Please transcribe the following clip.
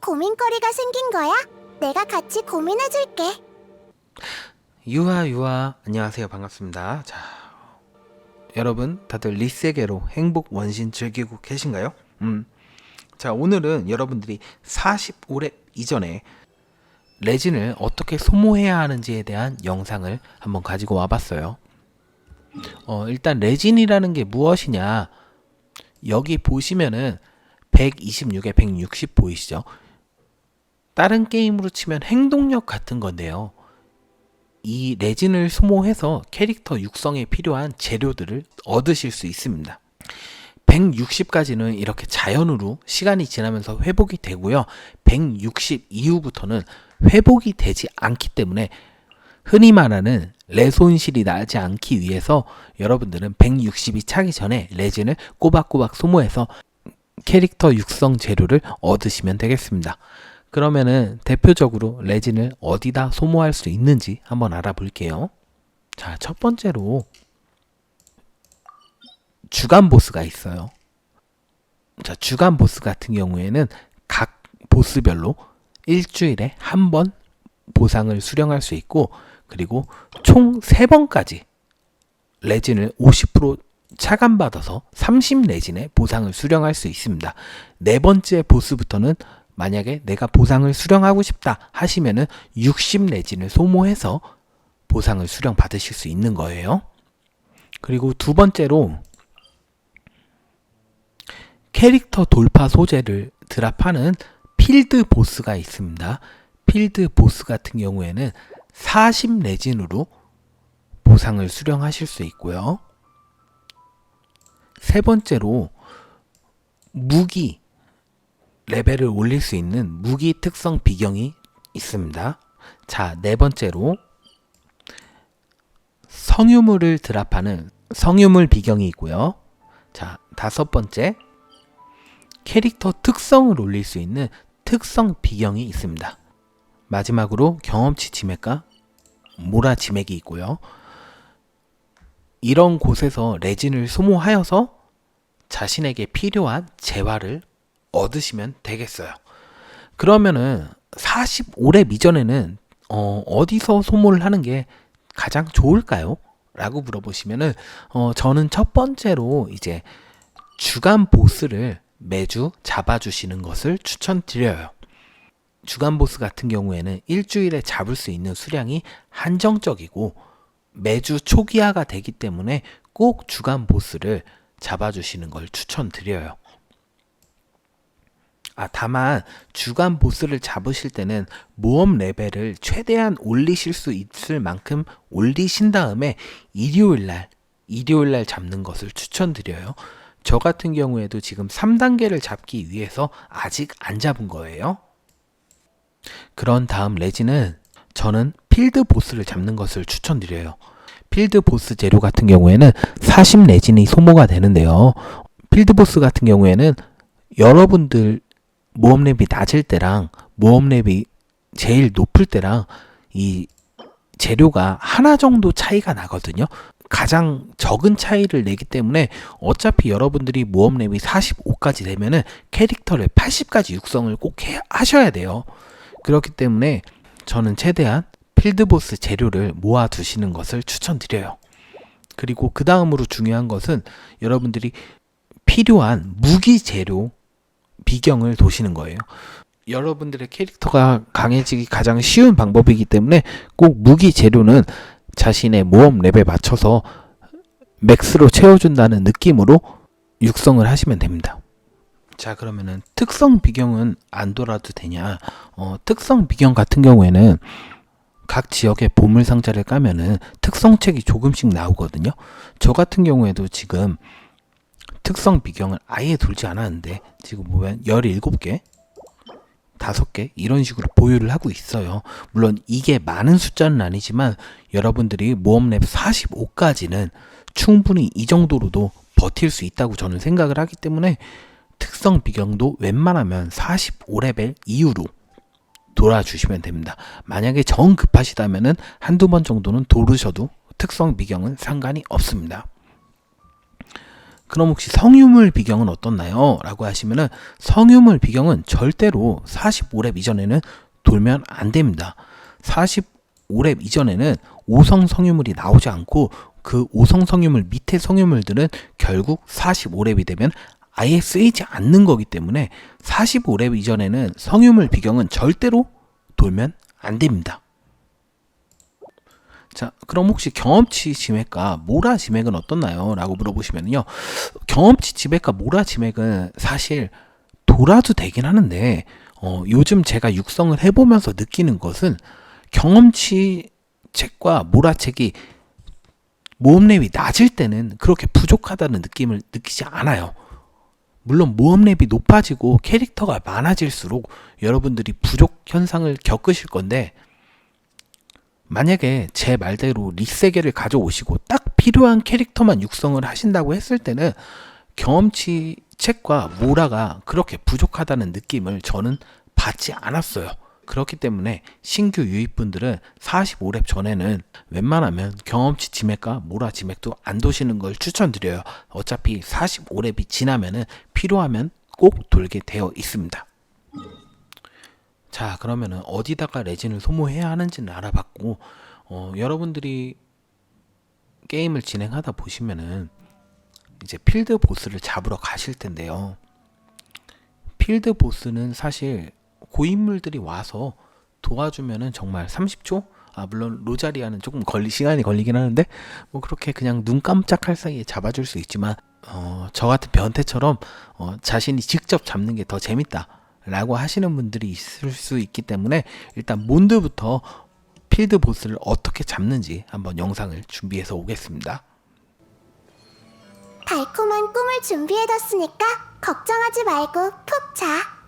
고민거리가 생긴 거야? 내가 같이 고민해줄게. 유아 유아 안녕하세요 반갑습니다 자 여러분 다들 리세계로 행복 원신 즐기고 계신가요? 음. 자 오늘은 여러분들이 45렙 이전에 레진을 어떻게 소모해야 하는지에 대한 영상을 한번 가지고 와봤어요 어, 일단 레진이라는 게 무엇이냐 여기 보시면은 126에 160 보이시죠? 다른 게임으로 치면 행동력 같은 건데요 이 레진을 소모해서 캐릭터 육성에 필요한 재료들을 얻으실 수 있습니다. 160까지는 이렇게 자연으로 시간이 지나면서 회복이 되고요. 160 이후부터는 회복이 되지 않기 때문에 흔히 말하는 레손실이 나지 않기 위해서 여러분들은 160이 차기 전에 레진을 꼬박꼬박 소모해서 캐릭터 육성 재료를 얻으시면 되겠습니다. 그러면은 대표적으로 레진을 어디다 소모할 수 있는지 한번 알아볼게요. 자, 첫 번째로 주간 보스가 있어요. 자, 주간 보스 같은 경우에는 각 보스별로 일주일에 한 번 보상을 수령할 수 있고 그리고 총 3번까지 레진을 50% 차감받아서 30 레진의 보상을 수령할 수 있습니다. 네 번째 보스부터는 만약에 내가 보상을 수령하고 싶다 하시면은 60 레진을 소모해서 보상을 수령 받으실 수 있는 거예요. 그리고 두 번째로 캐릭터 돌파 소재를 드랍하는 필드 보스가 있습니다. 필드 보스 같은 경우에는 40 레진으로 보상을 수령하실 수 있고요. 세 번째로 무기 레벨을 올릴 수 있는 무기 특성 비경이 있습니다. 자, 네 번째로 성유물을 드랍하는 성유물 비경이 있고요. 자, 다섯 번째 캐릭터 특성을 올릴 수 있는 특성 비경이 있습니다. 마지막으로 경험치 지맥과 모라 지맥이 있고요. 이런 곳에서 레진을 소모하여서 자신에게 필요한 재화를 얻으시면 되겠어요. 그러면은 45렙 이전에는 어, 어디서 소모를 하는 게 가장 좋을까요? 라고 물어보시면은 어, 저는 첫 번째로 이제 주간 보스를 매주 잡아주시는 것을 추천드려요. 주간 보스 같은 경우에는 일주일에 잡을 수 있는 수량이 한정적이고 매주 초기화가 되기 때문에 꼭 주간 보스를 잡아주시는 걸 추천드려요. 아, 다만 주간 보스를 잡으실 때는 모험 레벨을 최대한 올리실 수 있을 만큼 올리신 다음에 일요일 날 일요일 날 잡는 것을 추천드려요. 저 같은 경우에도 지금 3단계를 잡기 위해서 아직 안 잡은 거예요. 그런 다음 레지는 저는 필드 보스를 잡는 것을 추천드려요. 필드 보스 재료 같은 경우에는 40 레진이 소모가 되는데요. 필드 보스 같은 경우에는 여러분들 모험 랩이 낮을 때랑 모험 랩이 제일 높을 때랑 이 재료가 하나 정도 차이가 나거든요. 가장 적은 차이를 내기 때문에 어차피 여러분들이 모험 랩이 45까지 되면은 캐릭터를 80까지 육성을 꼭 해, 하셔야 돼요. 그렇기 때문에 저는 최대한 필드보스 재료를 모아 두시는 것을 추천드려요. 그리고 그 다음으로 중요한 것은 여러분들이 필요한 무기 재료 비경을 도시는 거예요. 여러분들의 캐릭터가 강해지기 가장 쉬운 방법이기 때문에 꼭 무기 재료는 자신의 모험 랩에 맞춰서 맥스로 채워준다는 느낌으로 육성을 하시면 됩니다. 자 그러면은 특성 비경은 안 돌아도 되냐? 어, 특성 비경 같은 경우에는 각 지역의 보물 상자를 까면은 특성책이 조금씩 나오거든요. 저 같은 경우에도 지금 특성 비경을 아예 돌지 않았는데 지금 보면 17개 5개 이런 식으로 보유를 하고 있어요. 물론 이게 많은 숫자는 아니지만 여러분들이 모험랩 45까지는 충분히 이 정도로도 버틸 수 있다고 저는 생각을 하기 때문에 특성 비경도 웬만하면 45레벨 이후로 돌아주시면 됩니다. 만약에 정 급하시다면은 한두 번 정도는 도르셔도 특성 비경은 상관이 없습니다. 그럼 혹시 성유물 비경은 어떻나요? 라고 하시면은 성유물 비경은 절대로 45렙 이전에는 돌면 안 됩니다. 45렙 이전에는 5성 성유물이 나오지 않고 그 5성 성유물 밑에 성유물들은 결국 45렙이 되면 아예 쓰이지 않는 거기 때문에 45렙 이전에는 성유물 비경은 절대로 돌면 안 됩니다. 자, 그럼 혹시 경험치 지맥과 모라 지맥은 어떻나요? 라고 물어보시면요. 경험치 지맥과 모라 지맥은 사실 돌아도 되긴 하는데, 어, 요즘 제가 육성을 해보면서 느끼는 것은 경험치 책과 모라 책이 모험랩이 낮을 때는 그렇게 부족하다는 느낌을 느끼지 않아요. 물론 모험랩이 높아지고 캐릭터가 많아질수록 여러분들이 부족 현상을 겪으실 건데, 만약에 제 말대로 리세계를 가져오시고 딱 필요한 캐릭터만 육성을 하신다고 했을 때는 경험치 책과 모라가 그렇게 부족하다는 느낌을 저는 받지 않았어요. 그렇기 때문에 신규 유입분들은 45렙 전에는 웬만하면 경험치 지맥과 모라 지맥도 안 도시는 걸 추천드려요. 어차피 45렙이 지나면은 필요하면 꼭 돌게 되어 있습니다. 자, 그러면은 어디다가 레진을 소모해야 하는지는 알아봤고, 어, 여러분들이 게임을 진행하다 보시면은 이제 필드 보스를 잡으러 가실 텐데요. 필드 보스는 사실 고인물들이 와서 도와주면은 정말 30초? 아, 물론 로자리아는 조금 걸리, 시간이 걸리긴 하는데, 뭐 그렇게 그냥 눈 깜짝할 사이에 잡아줄 수 있지만, 어, 저 같은 변태처럼, 어, 자신이 직접 잡는 게 더 재밌다. 라고 하시는 분들이 있을 수 있기 때문에, 일단 몬드부터 필드 보스를 어떻게 잡는지 한번 영상을 준비해서 오겠습니다. 달콤한 꿈을 준비해뒀으니까 걱정하지 말고 푹 자.